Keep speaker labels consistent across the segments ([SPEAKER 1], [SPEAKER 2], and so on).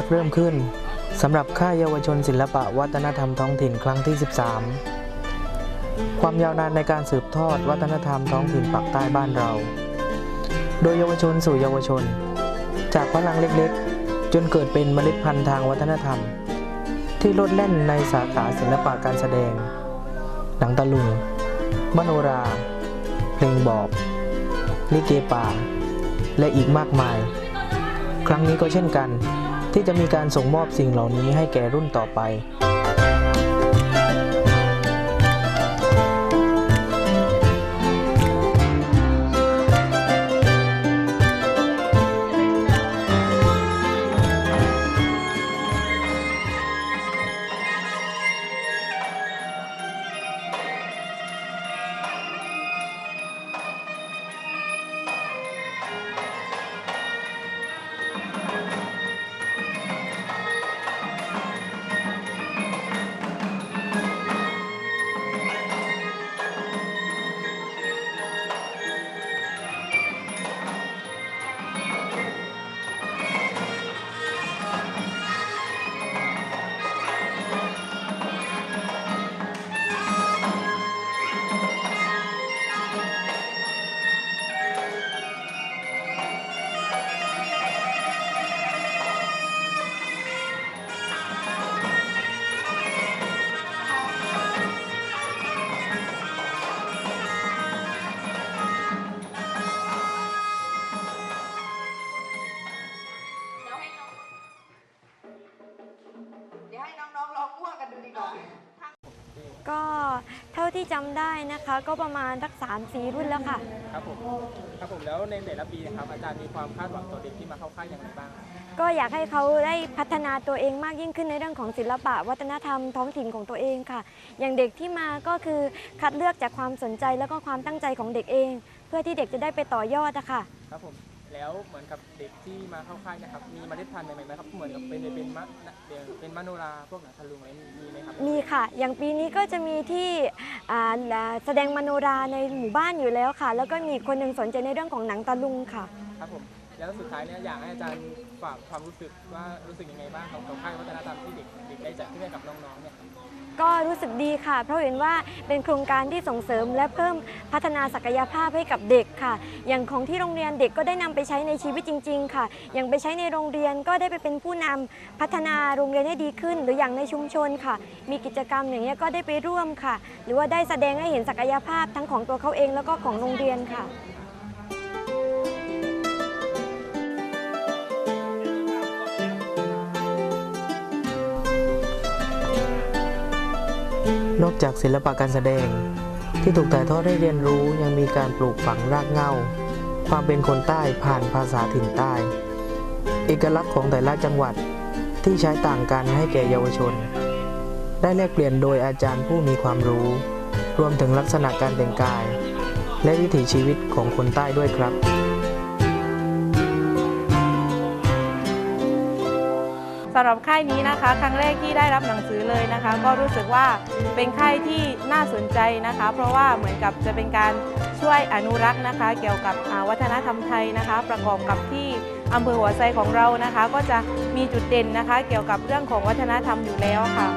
[SPEAKER 1] ักเริ่มขึ้นสำหรับค่ายเยาวชนศิลปะวัฒนธรรมท้องถิ่นครั้งที่ 13 ความยาวนานในการสืบทอดวัฒนธรรมท้องถิ่นปักใต้บ้านเรา โดยเยาวชนสู่เยาวชน จากพลังเล็กๆ จนเกิดเป็นเมล็ดพันธุ์ทางวัฒนธรรม ที่ลดแล่นในสาขาศิลปะการแสดง หนังตะลุง มโนรา เพลงบอบลิเกป่า และอีกมากมาย ครั้งนี้ก็เช่นกัน ที่จะมีการส่งมอบสิ่งเหล่านี้ให้แก่รุ่นต่อไป
[SPEAKER 2] ได้นะคะ ก็ประมาณสักสามสี่รุ่นแล้วค่ะ
[SPEAKER 3] ครับผมครับผมแล้วในแต่ละปีนะครับอาจารย์มีความคาดหวังต่อเด็กที่มาเข้าค่ายอย่างไรบ้าง
[SPEAKER 2] ก็อยากให้เขาได้พัฒนาตัวเองมากยิ่งขึ้นในเรื่องของศิลปะ วัฒนธรรมท้องถิ่นของตัวเองค่ะ อย่างเด็กที่มาก็คือคัดเลือกจากความสนใจแล้วก็ความตั้งใจของเด็กเอง เพื่อที่เด็กจะได้ไปต่อยอดอะค่ะ
[SPEAKER 3] ครับผม แล้วเหมือนกับเด็กที่มาเข้าค่ายนะครับ มีเมล็ดพันธุ์ใหม่ๆไหมครับ เหมือนกับเป็นเป็นมะเป็นมโนราพวกหนังทะลุงอะไรมีไหมครับ
[SPEAKER 2] มีค่ะ อย่างปีนี้ก็จะมีที่อ่าแสดงมโนราในหมู่บ้านอยู่แล้วค่ะ แล้วก็มีอีกคนหนึ่งสนใจในเรื่องของหนังตะลุงค่ะ
[SPEAKER 3] ครับผม แล้วสุดท้ายเนี่ยอยากให้อาจารย์ฝากความรู้สึกว่ารู้สึกยังไงบ้างกับกับค่ายวัฒนธรรมที่เด็กเด็กได้จัดขึ้นให้กับน้องๆเนี่ยครับ
[SPEAKER 2] ก็รู้สึกดีค่ะ เพราะเห็นว่าเป็นโครงการที่ส่งเสริมและเพิ่มพัฒนาศักยภาพให้กับเด็กค่ะ อย่างของที่โรงเรียนเด็กก็ได้นำไปใช้ในชีวิตจริง ๆ ค่ะ อย่างไปใช้ในโรงเรียนก็ได้ไปเป็นผู้นำพัฒนาโรงเรียนให้ดีขึ้น หรืออย่างในชุมชนค่ะ มีกิจกรรมอย่างนี้ก็ได้ไปร่วมค่ะ หรือว่าได้แสดงให้เห็นศักยภาพทั้งของตัวเขาเองแล้วก็ของโรงเรียนค่ะ
[SPEAKER 1] นอกจากศิลปะการแสดง ที่ถูกถ่ายทอดให้เรียนรู้ยังมีการปลูกฝังรากเหง้า ความเป็นคนใต้ผ่านภาษาถิ่นใต้ เอกลักษณ์ของแต่ละจังหวัดที่ใช้ต่างกันให้แก่เยาวชน ได้แลกเปลี่ยนโดยอาจารย์ผู้มีความรู้ รวมถึงลักษณะการแต่งกาย และวิถีชีวิตของคนใต้ด้วยครับ
[SPEAKER 4] สำหรับค่ายนี้นะคะ ครั้งแรกที่ได้รับหนังสือเลยนะคะ ก็รู้สึกว่าเป็นค่ายที่น่าสนใจนะคะ เพราะว่าเหมือนกับจะเป็นการช่วยอนุรักษ์นะคะ เกี่ยวกับวัฒนธรรมไทยนะคะ ประกอบกับที่อำเภอหัวไซของเรานะคะ ก็จะมีจุดเด่นนะคะ เกี่ยวกับเรื่องของวัฒนธรรมอยู่แล้วค่ะ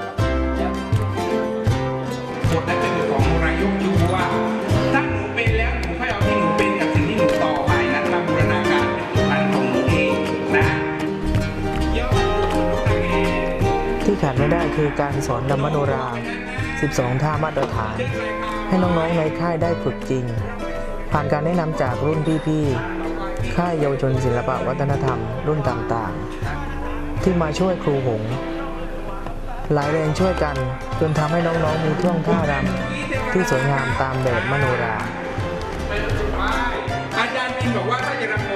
[SPEAKER 5] ขา
[SPEAKER 1] ดไม่ได้คือการสอนดำมโนรา 12 ท่ามาตรฐาน ให้น้องๆในค่ายได้ฝึกจริง ผ่านการแนะนำจากรุ่นพี่ๆ ค่ายเยาวชนศิลปะวัฒนธรรมรุ่นต่างๆ ที่มาช่วยครูหง หลายแรงช่วยกันจนทำให้น้องๆมีท่วงท่ารำที่สวยงามตามแบบมโนรา
[SPEAKER 5] อาจารย์มินบอกว่าถ้าจะรำ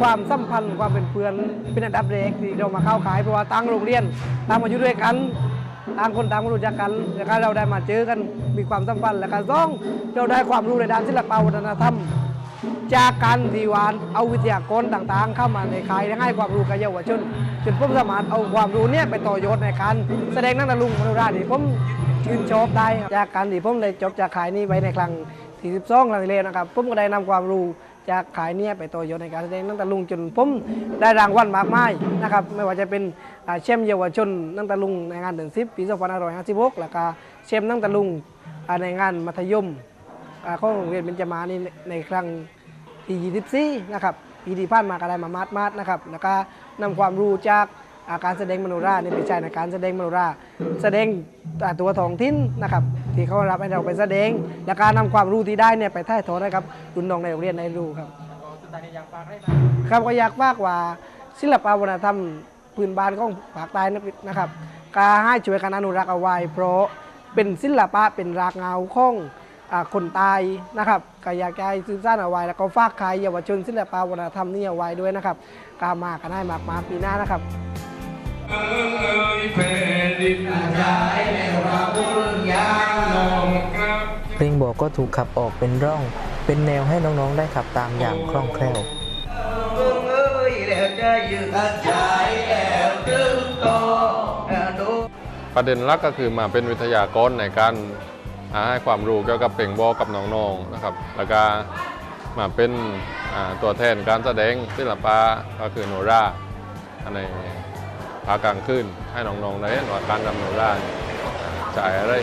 [SPEAKER 5] ค
[SPEAKER 6] วามสัมพันธ์ความเป็นเพื่อนเป็นอันดับแรกที่เรามาเข้าขายเพราะว่าตั้งโรงเรียนตั้งมาอยู่ด้วยกันต่างคนต่างรู้จักกันแล้วก็เราได้มาเจอกันมีความสัมพันธ์แล้วก็สองเราได้ความรู้ในด้านศิลปวัฒนธรรม จากการที่วานเอาวิทยากรต่างๆ เข้ามาในขายและให้ความรู้กับเยาวชนจนผมสามารถเอาความรู้เนี่ยไปต่อยอดในการแสดงนักตะลุงมโนราที่ผมชื่นชอบได้จากการที่ผมได้จบจากขายนี้ไว้ในครั้งที่12ครั้งที่แล้วนะครับผมก็ได้นำความรู้ จากขายเนี่ยไปต่อยอดในการแสดงนักตะลุงจนผมได้รางวัลมากมายนะครับไม่ว่าจะเป็นอ่าแชมเยาวชนนักตะลุงในงานเดือนสิบปี2556แล้วก็เชมนักตะลุงในงานมัธยมอ่าของโรงเรียนเบญจมานี่ในในครั้งที่24นะครับปีที่ผ่านมาก็ได้มามาดมาดนะครับแล้วก็นำความรู้จาก การแสดงมโนราเนี่ยไปใช้ในการแสดงมโนรา แสดงตัวท้องถิ่นนะครับที่เขารับให้เราไปแสดง และการนำความรู้ที่ได้เนี่ยไปถ่ายทอดให้กับรุ่นน้องในโรงเรียนได้รู้ครับ
[SPEAKER 3] ก็สุดท้ายนี้อยากฝากให้บ้าง
[SPEAKER 6] ครับก็อยากฝากว่าศิลปวัฒนธรรมพื้นบ้านของภาคใต้นะครับก็ให้ช่วยกันอนุรักษ์เอาไว้ เพราะเป็นศิลปะเป็นรากเงาของคนตายนะครับก็อยากจะให้สืบสานเอาไว้แล้วก็ฝากใครเยาวชนศิลปวัฒนธรรมนี้เอาไว้ด้วยนะครับกามากันให้มากมาปีหน้านะครับ
[SPEAKER 5] เอ่ยแผ่นดินใจในเราบุญยางนองครับ
[SPEAKER 1] เพลงบอกก็ถูกขับออกเป็นร่อง เป็นแนวให้น้องๆได้ขับตามอย่างคล่องแคล่ว
[SPEAKER 7] ประเด็นหลักก็คือมาเป็นวิทยากรในการอ่าให้ความรู้เกี่ยวกับเพลงบอกกับน้องๆนะครับ แล้วก็มาเป็นอ่าตัวแทนการแสดงศิลปะก็คือโนราใน ภาคกลางคืนให้น้องๆได้เห็นว่าการรำโนราเนี่ยอ่าใช้อะไร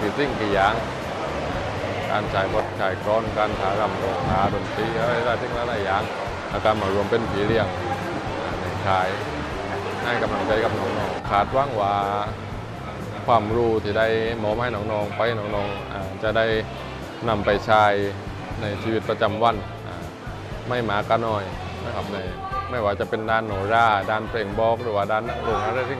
[SPEAKER 7] กี่สิ่งกี่อย่างการใช้บทใช้กรอนการถารำโรงถาดนตรีอะไรหลายสิ่งหลายอย่างแล้วก็มารวมเป็นผีเลี้ยงในคายให้กำลังใจกับน้องๆขาดว่างว่าความรู้ที่ได้มอบให้น้องๆไปน้องๆจะได้นำไปใช้ในชีวิตประจำวันไม่หมากก็น้อยนะครับใน ไม่ว่าจะเป็นด้านโนราด้านเพลงบอกหรือว่าด้านนักลงอะไรที่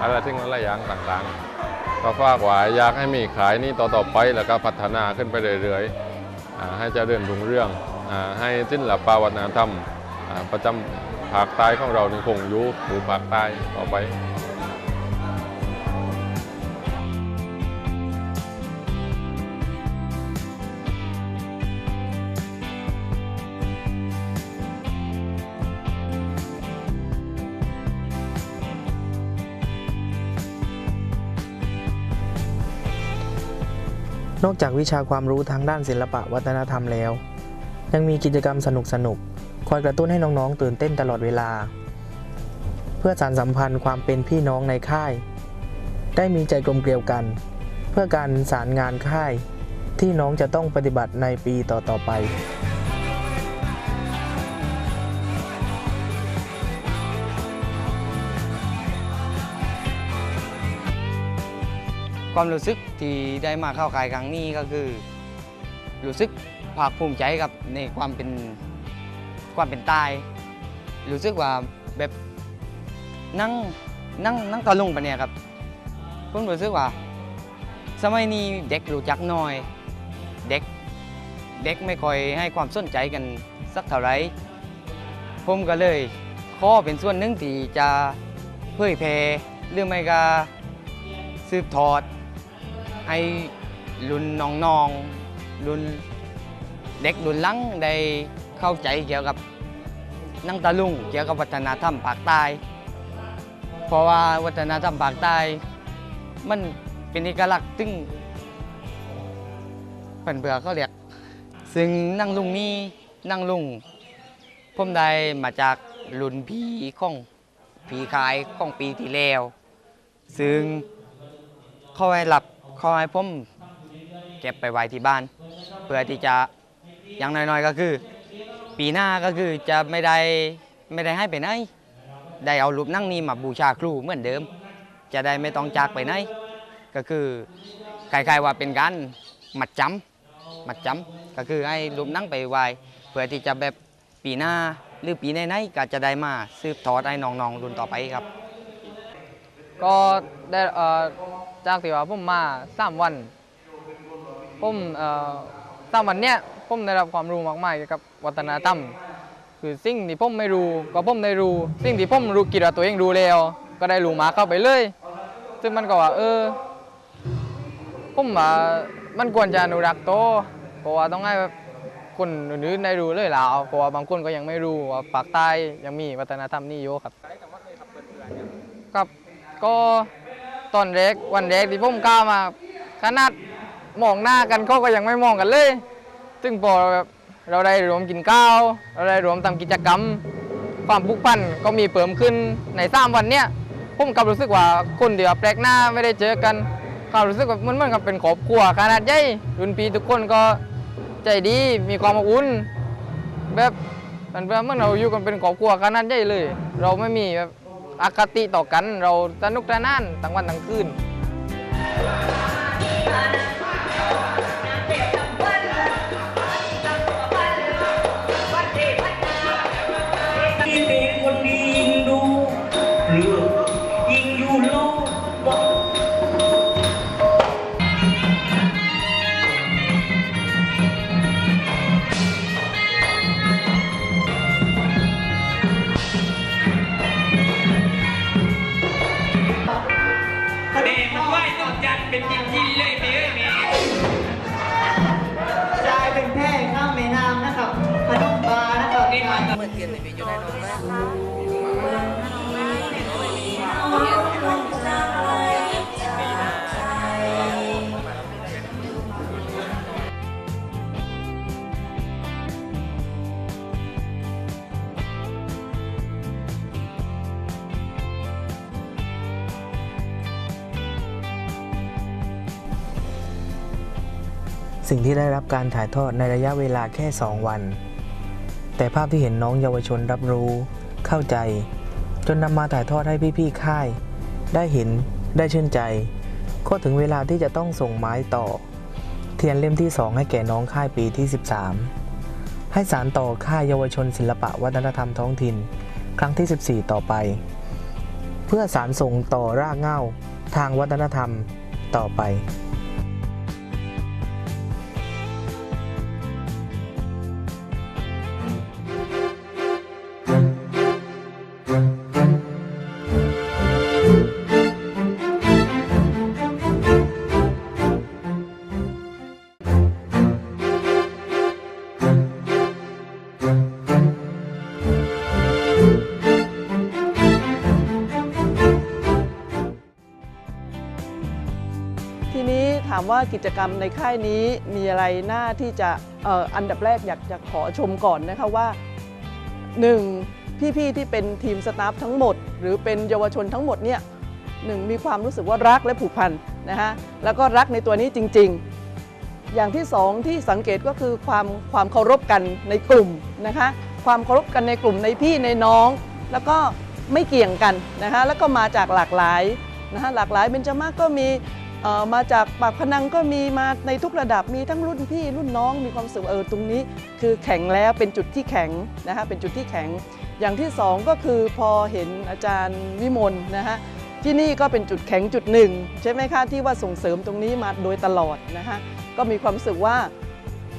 [SPEAKER 7] อะไรที่หลายอย่างต่างๆ ก็ฝากไว้อยากให้มีขายนี่ต่อๆไปแล้วก็พัฒนาขึ้นไปเรื่อยๆให้เจริญรุ่งเรื่องอ่าให้ศิลปาวัฒนธรรมประจำภาคใต้ของเรานี่คงอยู่หรือภาคใต้ต่อไป
[SPEAKER 1] นอกจากวิชาความรู้ทางด้านศิลปะวัฒนธรรมแล้ว ยังมีกิจกรรมสนุกสนุกคอยกระตุ้นให้น้องๆ ตื่นเต้นตลอดเวลา เพื่อสานสัมพันธ์ความเป็นพี่น้องในค่าย ได้มีใจกลมเกลียวกัน เพื่อการสารงานค่ายที่น้องจะต้องปฏิบัติในปีต่อๆไป
[SPEAKER 8] ความรู้สึกที่ได้มาเข้าค่ายครั้งนี้ก็คือ รู้สึกภาคภูมิใจกับในความเป็นความเป็นใตายรู้สึกว่าแบบนั่งนั่งนั่งตะลุงปะเนี่ยครับผมรู้สึกว่า สมัยนี้เด็กรู้จักน้อย เด็กเด็กไม่ค่อยให้ความสนใจกันสักเท่าไรผมก็เลยข้อเป็นส่วนหนึ่งที่จะเผยแพร่หรือไม่ก็สืบทอด ให้รุ่นน้องๆรุ่นเด็กรุ่นหลังได้เข้าใจเกี่ยวกับนังตะลุงเกี่ยวกับวัฒนธรรมภาคใต้ เพราะว่าวัฒนธรรมภาคใต้ มันเป็นเอกลักษณ์ซึ่งเพิ่นเบื่อเขาเรียก ซึ่งนั่งลุงนี้นั่งลุงผมได้มาจากรุ่นพี่ของผีขายของปีที่แล้ว ซึ่งเขาให้หลับ ขาให้ผมเก็บไปไว้ที่บ้าน เพื่อที่จะอย่างน้อยๆก็คือ ปีหน้าก็คือจะไม่ได้ไม่ได้ให้ไปไหนได้เอารูปนั่งนี้มาบูชาครูเหมือนเดิม จะได้ไม่ต้องจากไปไหนก็คือคล้ายๆว่าเป็นการมัดจำมัดจำก็คือให้รูปนั่งไปไว้เพื่อที่จะแบบปีหน้าหรือปีไหนๆก็จะได้มาสืบทอดให้น้องๆรุ่นต่อไปครับ
[SPEAKER 9] ก็ได้อ่อ จากที่ว่าผมมาสามวันผมเอ่อสามวันเนี้ยผมได้รับความรู้มากมายเกี่ยวกับวัฒนธรรม คือสิ่งที่ผมไม่รู้ก็ผมได้รู้ สิ่งที่ผมรู้คิดว่าตัวเองรู้แล้ว ก็ได้รู้มาเข้าไปเลย ซึ่งมันก็ว่า เออผมว่ามันควรจะอนุรักษ์โตเพราะว่าต้องให้คนอื่นๆได้รู้เลยแล้วเพราะว่าบางคนก็ยังไม่รู้ว่าปากใต้ยังมีวัฒนธรรมนี้อยู่ครับครับก็ ตอนแรกวันแรกที่ผมก้าวมาขนาดมองหน้ากันเขาก็ยังไม่มองกันเลย ซึ่งพอแบบเราได้รวมกินข้าว เราได้รวมทำกิจกรรม ความผูกพันก็มีเพิ่มขึ้นในสามวันเนี้ยผมกลับรู้สึกว่าคนเดียวแปลกหน้าไม่ได้เจอกันก็รู้สึกว่ามันเหมือนกับเป็นครอบครัวขนาดใหญ่รุ่นพี่ทุกคนก็ใจดีมีความอบอุ่นแบบมันเป็นเหมื่อนเราอยู่กันเป็นครอบครัวขนาดใหญ่เลย เราไม่มีแบบ อคติต่อกันเราสนุกสนานทั้งวันทั้งคืน
[SPEAKER 1] สิ่งที่ได้รับการถ่ายทอดในระยะเวลาแค่ 2 วัน แต่ภาพที่เห็นน้องเยาวชนรับรู้ เข้าใจ จนนำมาถ่ายทอดให้พี่ๆค่าย ได้เห็นได้ชื่นใจ ก็ถึงเวลาที่จะต้องส่งไม้ต่อ เทียนเล่มที่ 2 ให้แก่น้องค่ายปีที่ 13 ให้สารต่อค่ายเยาวชนศิลปะวัฒนธรรมท้องถิ่น ครั้งที่ 14 ต่อไป เพื่อสารส่งต่อรากเหง้าทางวัฒนธรรมต่อไป
[SPEAKER 10] ถามว่ากิจกรรมในค่ายนี้มีอะไรน่าที่จะอ,อ,อันดับแรกอยากจะขอชมก่อนนะคะว่า 1. พี่ๆที่เป็นทีมสตาฟทั้งหมด หรือเป็นเยาวชนทั้งหมดเนี่ยหนึ่งมีความรู้สึกว่ารักและผูกพันนะคะแล้วก็รักในตัวนี้จริง ๆ อย่างที่สองที่สังเกตก็คือความความเคารพกันในกลุ่มนะคะความเคารพกันในกลุ่มในพี่ในน้อง แล้วก็ไม่เกี่ยงกันนะคะแล้วก็มาจากหลากหลายนะคะหลากหลายเบญจมาศก็มี มาจากปากพนังก็มีมาในทุกระดับมีทั้งรุ่นพี่รุ่นน้องมีความสึกว่าเออตรงนี้ คือแข็งแล้วเป็นจุดที่แข็งนะคะเป็นจุดที่แข็ง อย่างที่สองก็คือพอเห็นอาจารย์วิมลนะฮะที่นี่ก็เป็นจุดแข็งจุดหนึ่งใช่ไหมคะที่ว่าส่งเสริมตรงนี้มาโดยตลอดนะคะก็มีความสึกว่า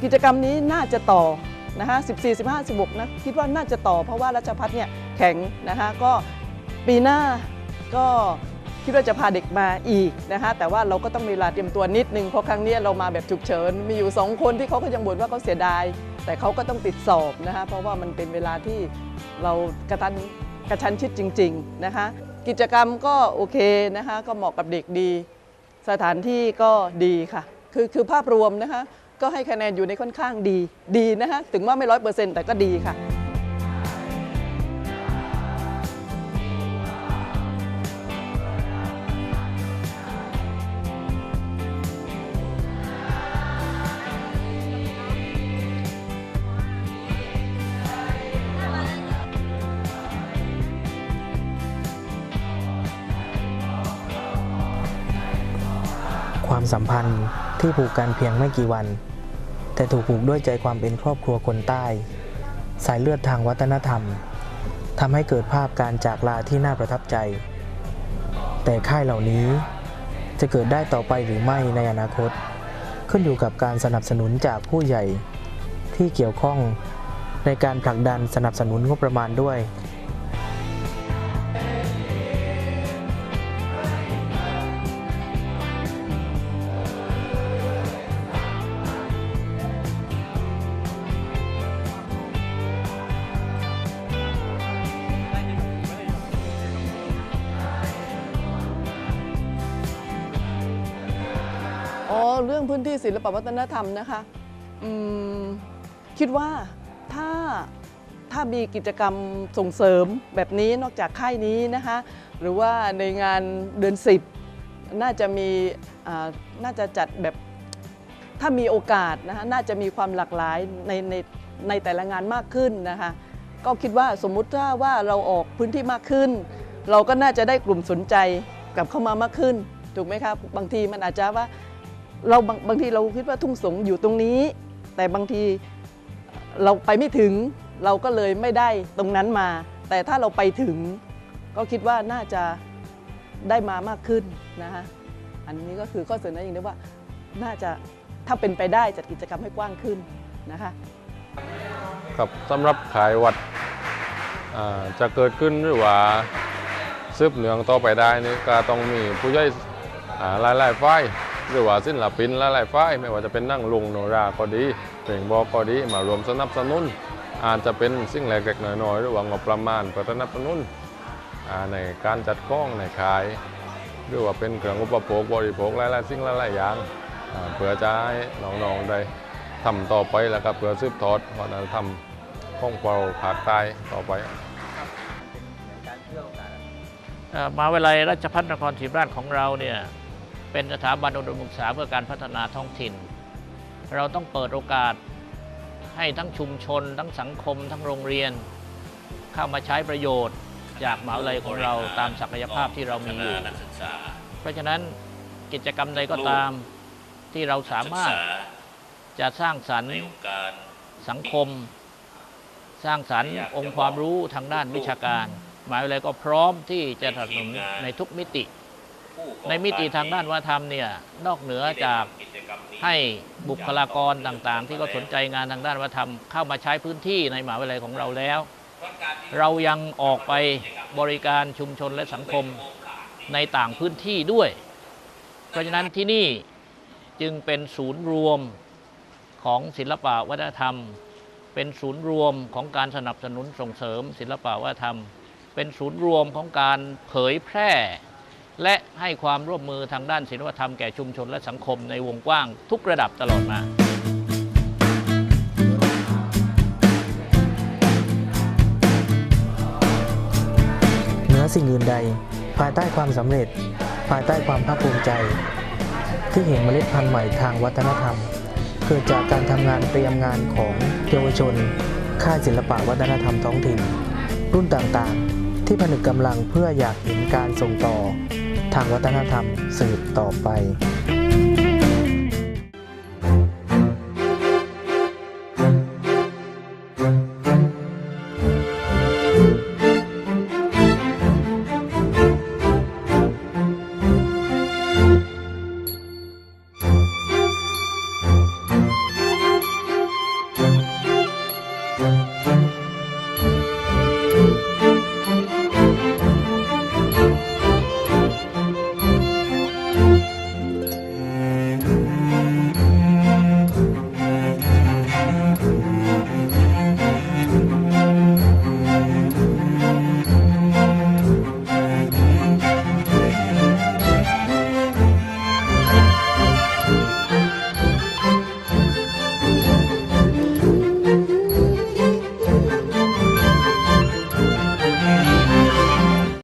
[SPEAKER 10] กิจกรรมนี้น่าจะต่อนะคะ14 15 16นะคิดว่าน่าจะต่อเพราะว่ารัชพัฒน์เนี่ยแข็งนะคะก็ปีหน้าก็ คิดว่าจะพาเด็กมาอีกนะคะแต่ว่าเราก็ต้องมีเวลาเตรียมตัวนิดนึงเพราะครั้งนี้เรามาแบบฉุกเฉินมีอยู่ 2 คนที่เขาก็ยังบ่นว่าเขาเสียดาย แต่เขาก็ต้องติดสอบนะคะเพราะว่ามันเป็นเวลาที่เรากระตันกระชั้นชิดจริง ๆนะคะ กิจกรรมก็โอเคนะคะก็เหมาะกับเด็กดี สถานที่ก็ดีค่ะ คือคือภาพรวมนะคะก็ให้คะแนนอยู่ในค่อนข้างดีดีนะคะถึงว่าไม่ร้อยเปอร์เซ็นต์แต่ก็ดีค่ะ
[SPEAKER 1] สัมพันธ์ที่ผูกกันเพียงไม่กี่วัน แต่ถูกผูกด้วยใจความเป็นครอบครัวคนใต้ สายเลือดทางวัฒนธรรมทำให้เกิดภาพการจากลาที่น่าประทับใจ แต่ค่ายเหล่านี้จะเกิดได้ต่อไปหรือไม่ในอนาคต ขึ้นอยู่กับการสนับสนุนจากผู้ใหญ่ที่เกี่ยวข้องในการผลักดันสนับสนุนงบประมาณด้วย
[SPEAKER 10] ปวัฒนะคะอืมคิดว่าถ้าถ้ามีกิจกรรมส่งเสริมแบบนี้นอกจากค่ายนี้นะคะ หรือว่าในงานเดือนสิบน่าจะมีน่าจะจัดแบบถ้ามีโอกาสนะคะน่าจะมีความหลากหลายในในในแต่ละงานมากขึ้นนะคะ ก็คิดว่าสมมุติถ้าว่าเราออกพื้นที่มากขึ้น เราก็น่าจะได้กลุ่มสนใจกลับเข้ามามากขึ้นถูกไหมครับบางทีมันอาจจะว่า เราบางบางทีเราคิดว่าทุ่งสงอยู่ตรงนี้ แต่บางทีเราไปไม่ถึง เราก็เลยไม่ได้ตรงนั้นมา แต่ถ้าเราไปถึง ก็คิดว่าน่าจะได้มามากขึ้นนะคะอันนี้ก็คือข้อเสนออย่างนี้ว่าน่าจะถ้าเป็นไปได้จัดกิจกรรมให้กว้างขึ้นนะคะ
[SPEAKER 7] ครับสำหรับขายวัดจะเกิดขึ้นหรือว่าซืบเนืองต่อไปได้นี่ก็ต้องมีผู้ใหญ่อ่าหลายๆฝ่าย หรือว่าศิลปินหลายๆฝ่ายไม่ว่าจะเป็นนั่งลุงโนราก็ดีเพลงบอกก็ดีมารวมสนับสนุนอาจจะเป็นสิ่งเล็กๆน้อยๆหรือว่างบประมาณเพื่อสนับสนุนในการจัดกล้องในขายหรือว่าเป็นเครื่องอุปโภคบริโภคหลายๆสิ่งหลายๆอย่างเพื่อจะให้น้องๆได้ทำต่อไปแล้วก็เพื่อสืบทอดวัฒนธรรมของเราภาคใต้ต่อไป
[SPEAKER 11] มหาวิทยาราชภัฏนครศรีธรรราชของเราเนี่ย เป็นสถาบันอุดมศึกษาเพื่อการพัฒนาท้องถิ่น เราต้องเปิดโอกาสให้ทั้งชุมชน ทั้งสังคม ทั้งโรงเรียน เข้ามาใช้ประโยชน์ จากมหาวิทยาลัยของเราตามศักยภาพที่เรามีอยู่เพราะฉะนั้นกิจกรรมใดก็ตามที่เราสามารถจะสร้างสรรค์สังคม สร้างสรรค์องค์ความรู้ทางด้านวิชาการหมหาวิทยาลัยก็พร้อมที่จะสนับสนุนในทุกมิติ ในมิติทางด้านวัฒนธรรมเนี่ยนอกเหนือจากให้บุคลากรต่างๆ ที่ก็สนใจงานทางด้านวัฒนธรรมเข้ามาใช้พื้นที่ในมหาวิทยาลัยของเราแล้ว เรายังออกไปบริการชุมชนและสังคมในต่างพื้นที่ด้วย เพราะฉะนั้นที่นี่จึงเป็นศูนย์รวมของศิลปะวัฒนธรรม เป็นศูนย์รวมของการสนับสนุนส่งเสริมศิลปะวัฒนธรรม เป็นศูนย์รวมของการเผยแพร่ และให้ความร่วมมือทางด้านศิลปธรรมแก่ชุมชนและสังคมในวงกว้างทุกระดับตลอดมา
[SPEAKER 1] เหนือสิ่งอื่นใด ภายใต้ความสำเร็จ ภายใต้ความภาคภูมิใจ ที่เห็นเมล็ดพันธุ์ใหม่ทางวัฒนธรรม เกิดจากการทำงานเตรียมงานของเยาวชน ค่ายศิลปะวัฒนธรรมท้องถิ่น รุ่นต่างๆ ที่ผนึกกำลังเพื่ออยากเห็นการส่งต่อ ทางวัฒนธรรมสืบต่อไป